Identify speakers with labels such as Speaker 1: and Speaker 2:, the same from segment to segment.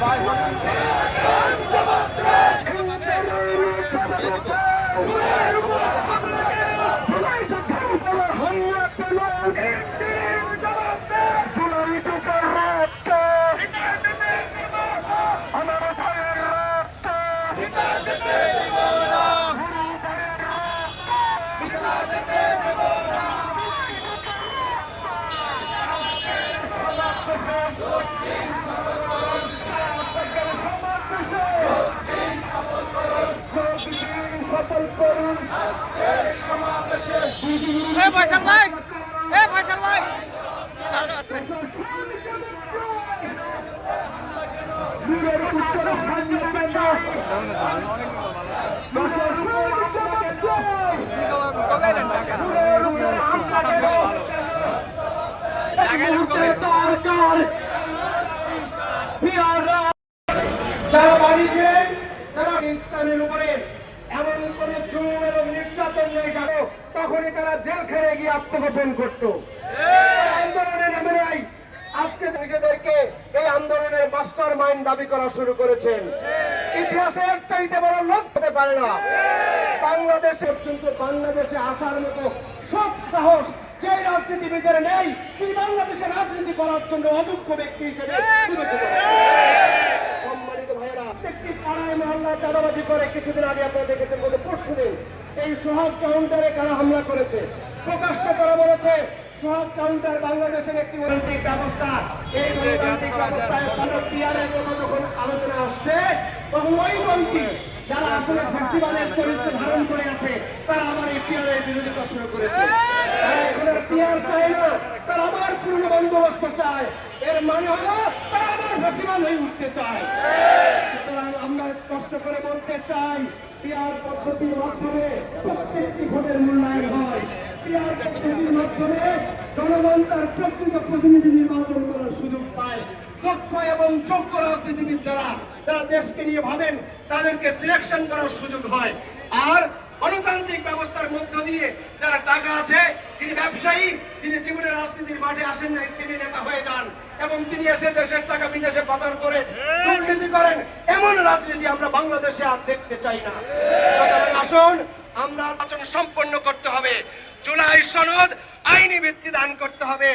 Speaker 1: আসতে
Speaker 2: যারা বাড়িছেন তারা ইসলামের উপরে এমন করে জুম এবং নির্যাতন নিয়ে গেল তখনই তারা জেল খেলে গিয়ে আত্মগোপন করত। আন্দোলনে নামে নাই আজকে নিজেদেরকে এই আন্দোলনের মাস্টার মাইন্ড দাবি করা শুরু করেছেন। ইতিহাসে এর চাইতে বড় লোক হতে পারে না। বাংলাদেশে পর্যন্ত বাংলাদেশে আসার মতো সব সাহস যে রাজনীতিবিদের নেই, তিনি বাংলাদেশে রাজনীতি করার জন্য অযোগ্য ব্যক্তি হিসেবে প্রত্যেকটি পাড়ায় মহল্লা চাঁদাবাজি করে, কিছুদিন আগে আপনারা দেখেছেন বলে পরশু দিন এই সোহাগ কাউন্টারে কারা হামলা করেছে? প্রকাশ্যে তারা বলেছে, সোহাগ কাউন্টার বাংলাদেশের একটি গণতান্ত্রিক ব্যবস্থা। এই গণতান্ত্রিক ব্যবস্থায় যখন আলোচনা আসছে, তখন ওই দলটি যারা আসলে ফেস্টিভ্যালের চরিত্র ধারণ করে আছে, তারা আমার এই পিয়ারের বিরোধিতা শুরু করেছে। পিয়ার চায় না, তারা আবার পূর্ণ বন্দোবস্ত চায়। এর মানে হলো, তারা আবার ফেস্টিভ্যাল হয়ে উঠতে চায়। সুতরাং আমরা স্পষ্ট করে বলতে চাই, পিয়ার পদ্ধতির মাধ্যমে প্রত্যেকটি ভোটের মূল্যায়ন হয়। পিয়ার পদ্ধতির মাধ্যমে জনগণ তার প্রকৃত প্রতিনিধি নির্বাচন করার সুযোগ পায়। দক্ষ এবং যোগ্য রাজনীতিবিদ যারা যারা দেশকে নিয়ে ভাবেন, তাদেরকে সিলেকশন করার সুযোগ হয়। আর গণতান্ত্রিক ব্যবস্থার মধ্য দিয়ে যারা টাকা আছে যিনি ব্যবসায়ী তিনি জীবনের রাজনীতির মাঠে আসেন নাই, তিনি নেতা হয়ে যান এবং তিনি এসে দেশের টাকা বিদেশে পাচার করে দুর্নীতি করেন। এমন রাজনীতি আমরা বাংলাদেশে আর দেখতে চাই না। আসুন আমরা আচরণ সম্পন্ন করতে হবে। জুলাই সনদ আইনি ভিত্তি দান করতে হবে।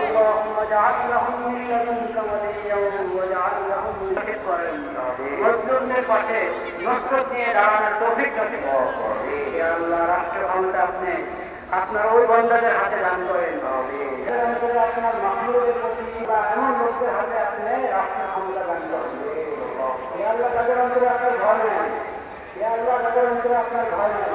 Speaker 2: اللهم اجعل لهم من لدنك وليا واجعل لهم মজলুমদের পাশে নসর দিয়ে দাঁড়ানোর তৌফিক নসিব করুন। হে আল্লাহ রাষ্ট্র ক্ষমতা আপনি আপনার ওই বন্ধাদের হাতে দান করেন এর অন্তরে আপনার মাহমুদের প্রতি বা এমন লোকদের হাতে আপনি রাষ্ট্র ক্ষমতা দান করেন হে আল্লাহ তাদের অন্তরে আপনার ভয় নেই হে আল্লাহ তাদের অন্তরে আপনার ভয় নেই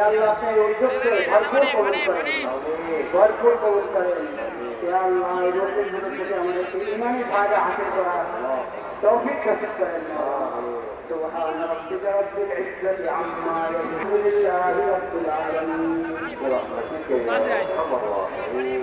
Speaker 2: আল্লাহ আপনার উদ্যোগকে ভরপুর কবুল করেন ভরপুর কবুল করেন এ আল্লাহ এই রোগের বিরুদ্ধে আমাদেরকে ইমানি ফায়দা হাসিল করা তৌফিক নসিব করেন سبحان ربك رب العزة عما يصفون لله رب العالمين برحمتك يا ارحم الراحمين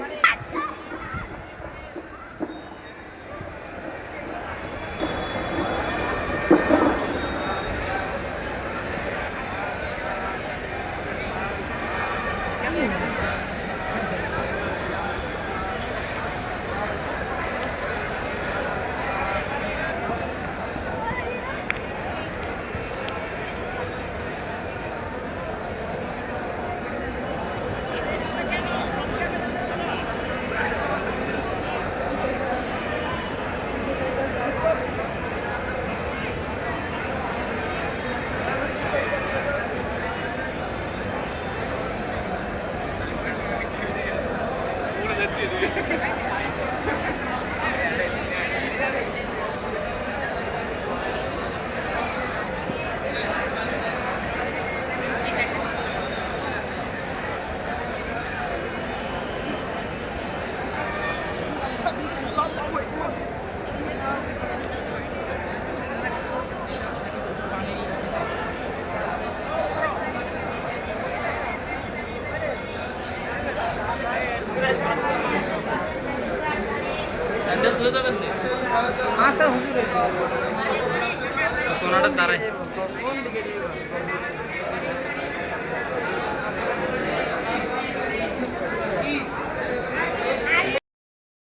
Speaker 1: direito.
Speaker 3: আসা হুজুরে।
Speaker 1: কোনাটা দাঁড়ায়